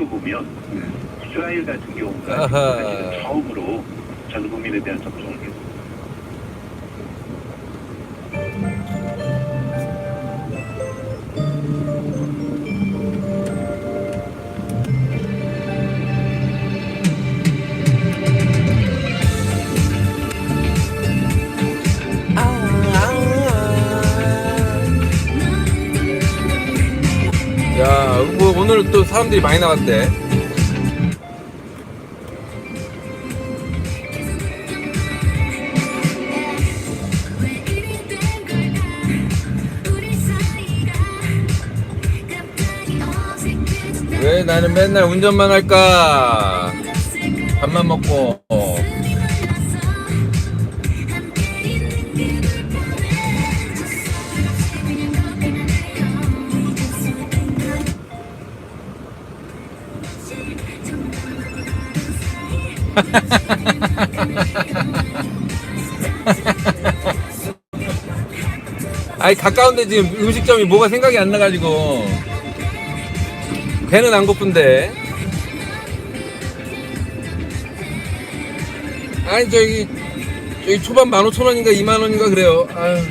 또 보면 이스라엘 같은 경우가 아하. 사실은 처음으로 전 국민에 대한 접종을 했습니다. 오늘 또 사람들이 많이 나왔대. 왜 나는 맨날 운전만 할까? 밥만 먹고. 아니 가까운데 지금 음식점이 뭐가 생각이 안 나가지고. 배는 안 고픈데. 아니 저기 저기 초반 15,000원인가 2만원인가 그래요. 아유.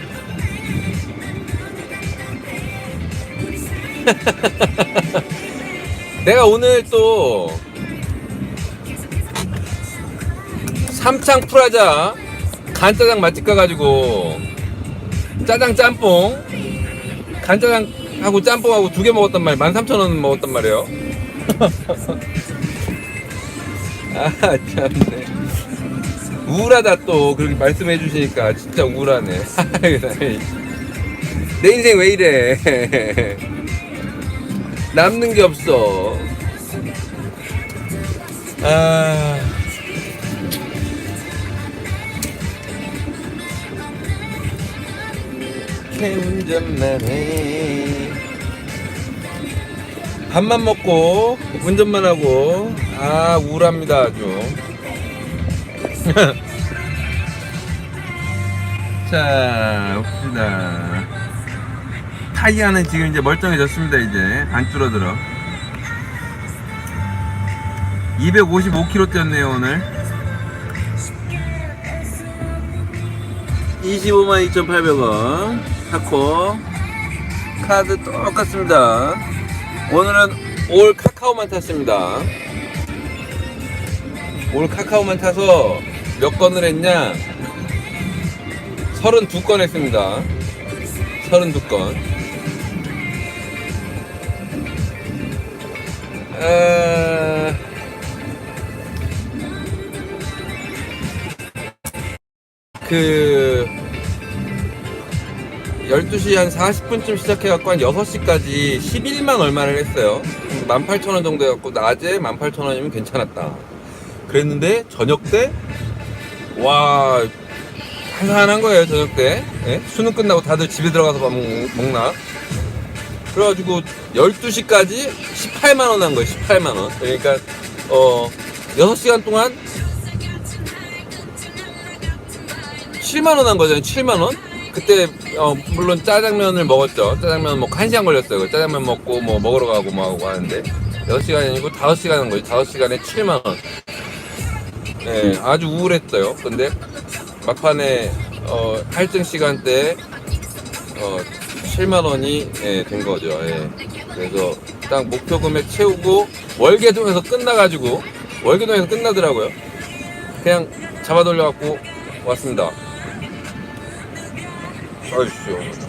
내가 오늘 또 삼창 프라자 간짜장 맛집 가가지고 짜장 짬뽕 간짜장하고 짬뽕하고 두 개 먹었단 말이야 13,000원 먹었단 말이에요. 아 참네. 우울하다 또 그렇게 말씀해 주시니까 진짜 우울하네. 내 인생 왜 이래 남는 게 없어. 아. 이렇게 운전만 해 밥만 먹고 운전만 하고. 아 우울합니다 아주. 자 봅시다 타이어는 지금 이제 멀쩡해졌습니다 이제. 안 줄어들어. 255km 뛰었네요 오늘. 25만 2,800원. 타코. 카드 똑같습니다. 오늘은 올 카카오만 탔습니다. 올 카카오만 타서 몇 건을 했냐? 32건 했습니다. 32건 아... 그 12시 한 40분쯤 시작해갖고 한 6시까지 11만 얼마를 했어요. 18,000원 정도 해갖고 낮에 18,000원이면 괜찮았다. 그랬는데 저녁 때 와 한산한 거예요 저녁 때. 예? 수능 끝나고 다들 집에 들어가서 밥 먹, 먹나 그래가지고 12시까지 18만원 한 거예요 18만원. 그러니까 어 6시간 동안 7만원 한 거잖아요 7만원. 그때 어 물론 짜장면을 먹었죠. 짜장면 먹고 1시간 걸렸어요. 그 짜장면 먹고 뭐 먹으러 가고 뭐 하고 하는데 6시간이 아니고 5시간 한 거죠 5시간에 7만원. 네, 아주 우울했어요. 근데 막판에 어 할증 시간대 어 7만 원이 예, 된 거죠 예. 그래서 딱 목표 금액 채우고 월계동에서 끝나가지고 월계동에서 끝나더라고요 그냥 잡아 돌려갖고 왔습니다 아이씨.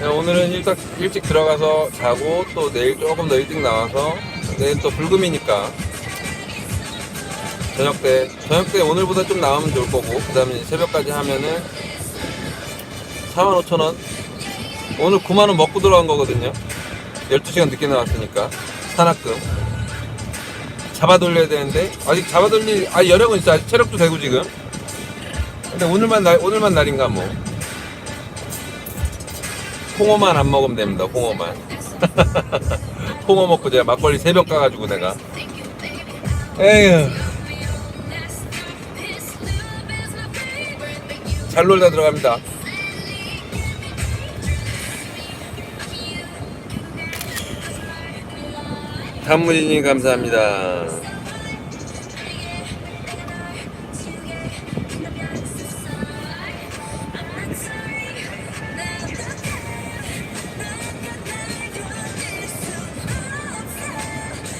네, 오늘은 일찍, 일찍 들어가서 자고 또 내일 조금 더 일찍 나와서 내일 또 불금이니까 저녁 때 저녁 때 오늘보다 좀 나오면 좋을 거고 그 다음에 새벽까지 하면은 45,000원. 오늘 9만원 먹고 들어간 거거든요. 12시간 늦게 나왔으니까 산악금. 잡아 돌려야 되는데 아직 잡아 돌릴 아 여력은 있어. 아직 체력도 되고 지금. 근데 오늘만 날 오늘만 날인가 뭐. 홍어만 안 먹으면 됩니다 홍어만. 홍어 먹고 제가 막걸리 세병 까가지고 내가. 에휴 잘 놀다 들어갑니다. 단무지님 감사합니다.